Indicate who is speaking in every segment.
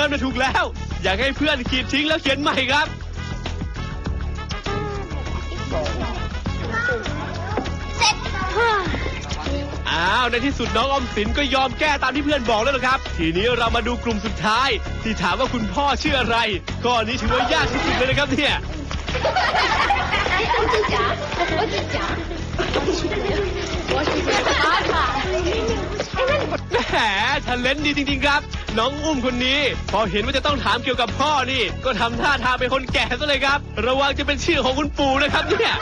Speaker 1: เริ่มจะถูกแล้ว อยากให้เพื่อนขีดทิ้งแล้วเขียนใหม่ครับอ้าว ในที่สุดน้องอมสินก็ยอมแก้ตามที่เพื่อนบอกแล้วนะครับ ทีนี้เรามาดูกลุ่มสุดท้าย ที่ถามว่าคุณพ่อชื่ออะไรก้อนนี้ถือว่ายากที่สุดเลยนะครับเนี่ย
Speaker 2: โอจิจ๋าโอจ๋าโจ๋าจ๋า
Speaker 1: แหมทันเลนดีจริง ๆ ครับ น้องอุ้มคนนี้ พอเห็นว่าจะต้องถามเกี่ยวกับพ่อนี่ ก็ทำท่าทางเป็นคนแก่ซะเลยครับ ระวังจะเป็นชื่อของคุณปู่นะครับเนี่ย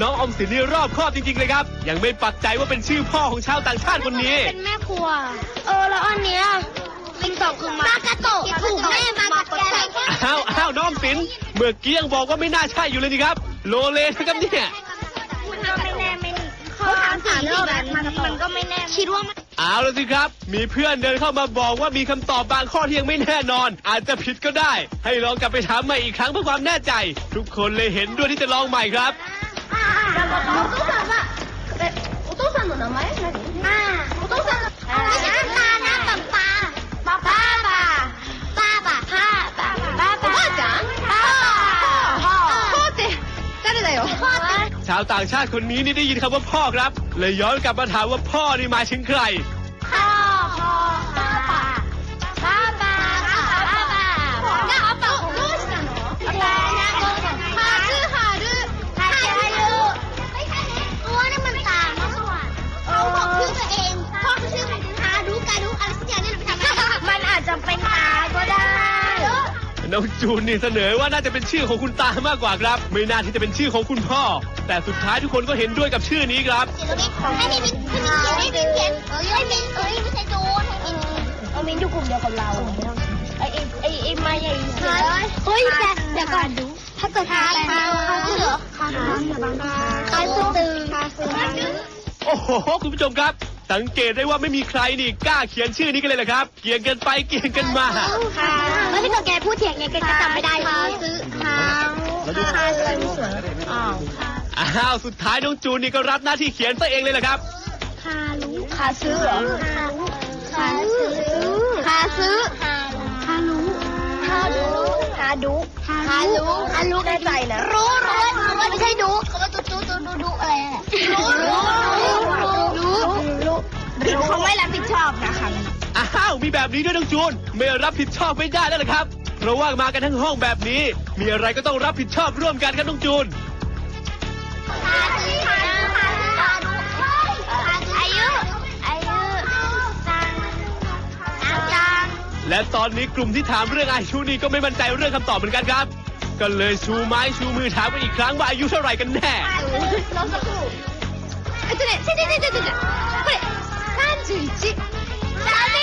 Speaker 1: น้องออมสินนี่รอบครอบจริงๆเลยครับ ยังไม่ปักใจว่าเป็นชื่อพ่อของชาวต่างชาติคนนี้
Speaker 2: เป็นแม่ครัว เออแล้วอันเนี้ยลิงตอบคือมากาโตะถูกแม่มากาโตะ
Speaker 1: อ้าวอ้าวน้องออมสินเมื่อกี้ยังบอกว่าไม่น่าใช่อยู่เลยนี่ครับ โลเลนะครับเนี่ย
Speaker 2: มันก็ไม่แน่ไม่นี่เขาถามสี่รอบมันมันก็ไม่แน่คิดว่ามัน
Speaker 1: เอาละสิครับ มีเพื่อนเดินเข้ามาบอกว่ามีคำตอบบางข้อที่ยังไม่แน่นอน อาจจะผิดก็ได้ ให้ลองกลับไปถามใหม่อีกครั้งเพื่อความแน่ใจ ทุกคนเลยเห็นด้วยที่จะลองใหม่ครับ ต่างชาติคนนี้นี่ได้ยินคำว่าพ่อครับ เลยย้อนกลับมาถามว่าพ่อนี่มายถึงใคร
Speaker 2: พ่อพ่อค่ะป้าป้าป้าป้าป้าป้า
Speaker 1: น้องจูนนี่เสนอว่าน่าจะเป็นชื่อของคุณตามากกว่าครับ ไม่น่าที่จะเป็นชื่อของคุณพ่อ แต่สุดท้ายทุกคนก็เห็นด้วยกับชื่อนี้ครับ
Speaker 2: ให้มินให้มินเขียนให้มินเขียนเอ้ยให้มินเอ้ยไม่ใช่โดนเอามินอยู่กลุ่มเดียวกับเราไอไอไอไอมาใหญ่เฮ้ยแต่เดี๋ยวก่อนดูถ้าเกิดคาคาคาคือเหรอคาคาคือตึงคาคือ
Speaker 1: โอ้โหคุณผู้ชมครับ สังเกตได้ว่าไม่มีใครนี่กล้าเขียนชื่อนี้กันเลยนะครับเกี่ยงกันไปเกี่ยงกันมา
Speaker 2: ค่ะแล้วถ้าเกิดแกพูดเถียงไงแกก็จำไม่ได้คาซื้อคาคาซื้ออ้าว
Speaker 1: อ้าวสุดท้ายน้องจูนนี่ก็รับหน้าที่เขียนซะเองเลยแหละครับ
Speaker 2: คารู้คาซื้อเหรอคาซื้อคาซื้อคารู้คารู้คาดูคารู้คารู้แน่ใจนะรู้รู้รู้ไม่ใช่ดูเขาว่าดู
Speaker 1: มีแบบนี้ด้วยน้องจูน ไม่รับผิดชอบไม่ได้แล้วล่ะครับ เพราะว่ามากันทั้งห้องแบบนี้ มีอะไรก็ต้องรับผิดชอบร่วมกันครับน้องจูน
Speaker 2: คาซื้อคาซื้อคาซื้อคาดูอายุอายุจังจัง
Speaker 1: และตอนนี้กลุ่มที่ถามเรื่องอายุนี่ก็ไม่มั่นใจเรื่องคำตอบเหมือนกันครับ ก็เลยชูไม้ชูมือถามกันอีกครั้งว่าอายุเท่าไหร่กันแน่
Speaker 2: ローソクえっとね、ちょちょちょちょちょこれ、31。 ダメ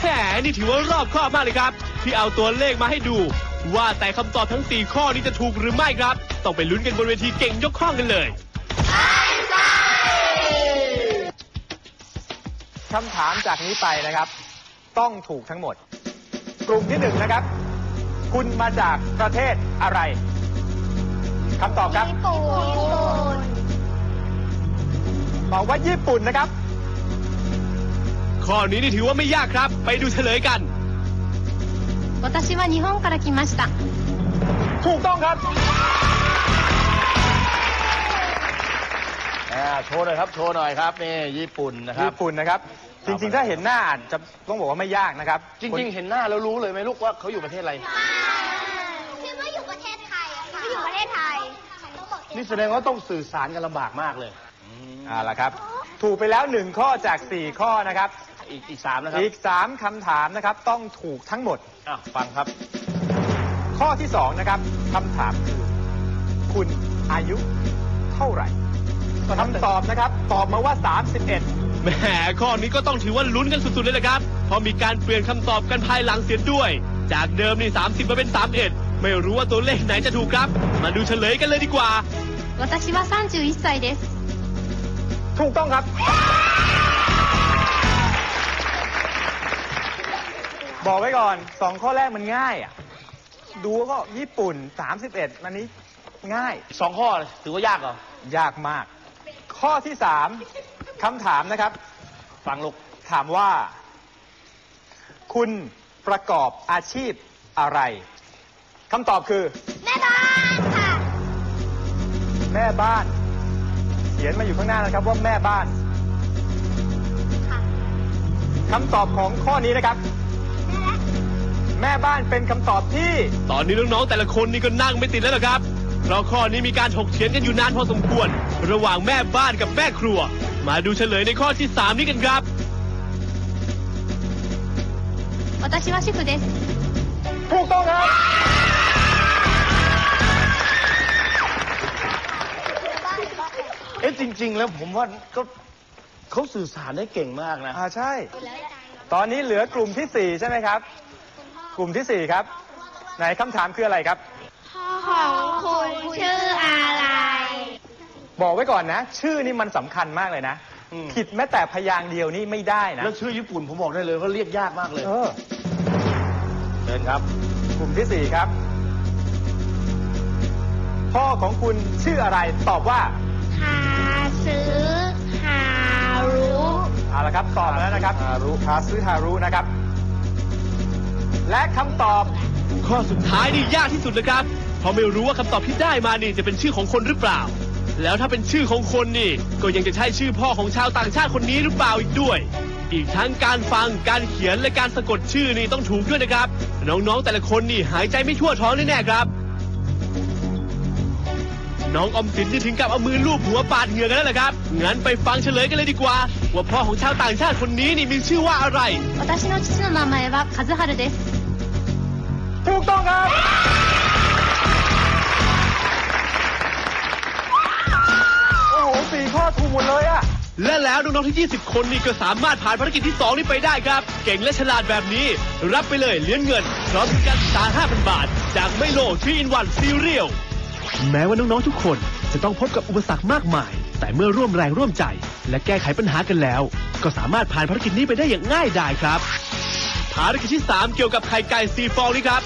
Speaker 1: แหมนี่ถือว่ารอบคอบมากเลยครับ ที่เอาตัวเลขมาให้ดู ว่าแต่คำตอบทั้ง 4 ข้อนี้จะถูกหรือไม่ครับ ต้องไปลุ้นกันบนเวทีเก่งยกข้องกันเลย
Speaker 3: คำถามจากนี้ไปนะครับ ต้องถูกทั้งหมด กลุ่มที่หนึ่งนะครับ คุณมาจากประเทศอะไรคำตอบครับ ตอบว่าญี่ปุ่นนะครับ
Speaker 1: ข้อนี้นี่ถือว่าไม่ยากครับ ไปดูเฉลยกัน
Speaker 4: 私は日本から来ました
Speaker 3: ถูกต้องครับ
Speaker 5: อ่าโชว์หน่อยครับ โชว์หน่อยครับนี่ญี่ปุ่นนะครับ
Speaker 3: ญี่ปุ่นนะครับ จริงๆ ถ้าเห็นหน้าอาจจะต้องบอกว่าไม่ยากนะครับ
Speaker 5: จริง ๆ เห็นหน้าแล้วรู้เลยไหมลูกว่าเขาอยู่ประเทศอะไร
Speaker 2: คือว่าอยู่ประเทศไทยอะค่ะอยู่ประเทศไทย
Speaker 5: นี่แสดงว่าต้องสื่อสารกันลำบากมากเลย
Speaker 3: เอาละครับ ถูกไปแล้วหนึ่งข้อจากสี่ข้อนะครับ
Speaker 5: อีกอีกสามนะครับ
Speaker 3: อีกสามคำถามนะครับ ต้องถูกทั้งหมด
Speaker 5: อ่ะฟังครับ
Speaker 3: ข้อที่สองนะครับคำถามคือ คุณอายุเท่าไหร่คำตอบนะครับ ตอบมาว่า 31
Speaker 1: แหมข้อนี้ก็ต้องถือว่าลุ้นกันสุดๆเลยนะครับ เพราะมีการเปลี่ยนคำตอบกันภายหลังเสียด้วย จากเดิมนี่ 30 มาเป็น 31 ไม่รู้ว่าตัวเลขไหนจะถูกครับ มาดูเฉลยกันเลยดีกว่า
Speaker 4: 私は31歳です
Speaker 3: ถูกต้องครับ บอกไว้ก่อนสองข้อแรกมันง่ายอะ ดูก็ญี่ปุ่น 31 อันนี้ง่าย
Speaker 5: สองข้อเลยถือว่ายากเหรอ
Speaker 3: ยากมาก ข้อที่สามคำถามนะครับ
Speaker 5: ฟังลูก
Speaker 3: ถามว่า คุณประกอบอาชีพอะไรคำตอบคือ
Speaker 2: แม่บ้านค่ะ
Speaker 3: แม่บ้านเขียนมาอยู่ข้างหน้านะครับว่าแม่บ้าน
Speaker 2: ค่ะ
Speaker 3: คำตอบของข้อนี้นะครับ แม่บ้านเป็นคำตอบที่
Speaker 1: ตอนนี้น้องๆแต่ละคนนี่ก็นั่งไม่ติดแล้วล่ะครับ เพราะข้อนี้มีการถกเถียงกันอยู่นานพอสมควร ระหว่างแม่บ้านกับแม่ครัว มาดูเฉลยในข้อที่ 3 นี้กันครับ
Speaker 4: 私は主婦です
Speaker 3: ริ
Speaker 5: ง ๆ แล้วผมว่าก็เขาสื่อสารได้เก่งมากนะ
Speaker 3: อ่าใช่ ตอนนี้เหลือกลุ่มที่สี่ใช่ไหมครับ กลุ่มที่สี่ครับ ไหนคำถามคืออะไรครับ
Speaker 2: พ่อของคุณชื่ออะไร
Speaker 3: บอกไว้ก่อนนะ ชื่อนี่มันสำคัญมากเลยนะ
Speaker 5: อืม
Speaker 3: ผิดแม้แต่พยางค์เดียวนี่ไม่ได้นะ
Speaker 5: แล้วชื่อญี่ปุ่นผมบอกได้เลยว่าเรียกยากมากเลย
Speaker 3: เออ
Speaker 5: เชิญครับ
Speaker 3: กลุ่มที่สี่ครับ พ่อของคุณชื่ออะไรตอบว่า
Speaker 2: ฮา ซื้อฮารุ
Speaker 3: เอาละครับตอบมาแล้วนะครับฮารุคาซึฮารุนะครับ และคำตอบ
Speaker 1: ข้อสุดท้ายนี่ยากที่สุดนะครับ เพราะไม่รู้ว่าคำตอบที่ได้มานี่จะเป็นชื่อของคนหรือเปล่า แล้วถ้าเป็นชื่อของคนนี่ ก็ยังจะใช่ชื่อพ่อของชาวต่างชาติคนนี้หรือเปล่าอีกด้วย อีกทั้งการฟังการเขียนและการสะกดชื่อนี่ต้องถูกด้วยนะครับ น้องๆแต่ละคนนี่หายใจไม่ทั่วท้องแน่ๆครับ น้องออมสินจะถึงกับเอามือลูบหัวปาดเหงื่อกันแล้วแหละครับ งั้นไปฟังเฉลยกันเลยดีกว่า ว่าพ่อของชาวต่างชาติคนนี้นี่มีชื่อว่าอะไร
Speaker 4: 私の父の名前は和春です
Speaker 3: ถูกต้องครับ โอ้โหสี่ข้อถูกหมดเลยอะ
Speaker 1: และแล้วน้องๆทั้ง 20 คนนี่ก็สามารถผ่านภารกิจที่ 2 นี้ไปได้ครับ เก่งและฉลาดแบบนี้ รับไปเลยเหรียญเงิน พร้อมทุนการศึกษา 5,000 บาท จากไมโล3 in 1ซีเรียล แม้ว่าน้องๆทุกคนจะต้องพบกับอุปสรรคมากมาย แต่เมื่อร่วมแรงร่วมใจ และแก้ไขปัญหากันแล้ว ก็สามารถผ่านภารกิจนี้ไปได้อย่างง่ายดายครับ ภารกิจที่ 3 เกี่ยวกับไข่ไก่ซีฟองนี่ครับ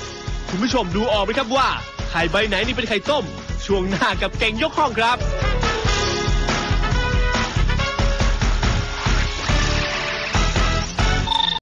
Speaker 1: คุณผู้ชมดูออกไหมครับว่าไข่ใบไหนนี่เป็นไข่ต้ม ช่วงหน้ากับเก่งยกห้องครับ